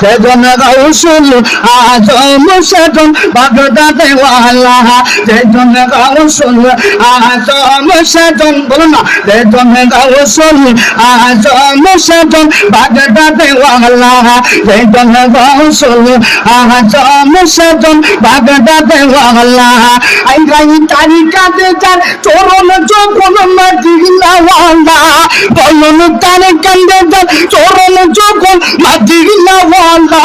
সেজন গৌসুল আজম সেজন বাগদাদে ওয়ালা। সেজন গৌসুল আজম সেজন বলুন না। সেজন গৌসুল আজম সেজন বাগদাদে ওয়ালা। সেজন গৌসুল আজম সেজন বাগদাদে ওয়ালা। আই গাই তারিকাতে যার চরণ যখন মদিনা ওয়ালা বলুন তার কান্দে চরণ যখন মদিনা ওয়ালা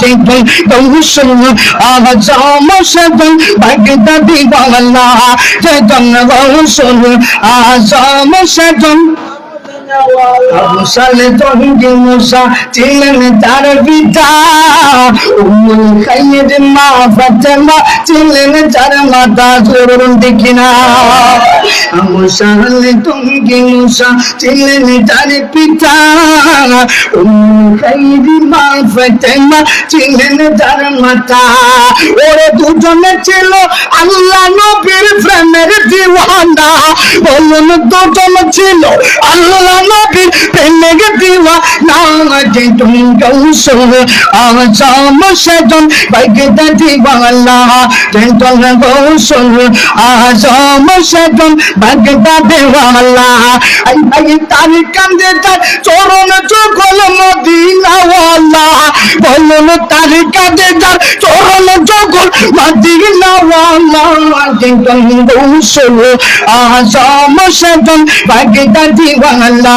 দেখুন গৌসুল আজম সেজন বাগদাদি ওয়ালা সেজন গৌসুল আজম সেজন আবু সালে তহিদি মুসা, ছিলেন তার পিতা। উম্মুল খাইর মা ফাতেমা, ছিলেন তার মাতা জরুন দেখি না। আবু সালে তহিদি মুসা, ছিলেন তার পিতা। উম্মুল খাইর মা ফাতেমা, ছিলেন তার মাতা। ওরে দুজনে ছিল আল্লাহ নবীর প্রেমের দিওয়ানা বলুন, দুজন ছিল। আল্লাহ নবীর প্রেমের দিওয়ানা তুমি গৌসল আজম সেজন বাইকেতে দিওয়ানা তেন্তল গৌসল আজম সেজন বাইকেতে আই তার কান্দে তার চরণ চোখল মদিনাওয়ালা বলুন তার তার চরণ চোখল মদিনাওয়ালা তেন্তল গৌসল আজম সেজন বাইকেতে দিওয়ানা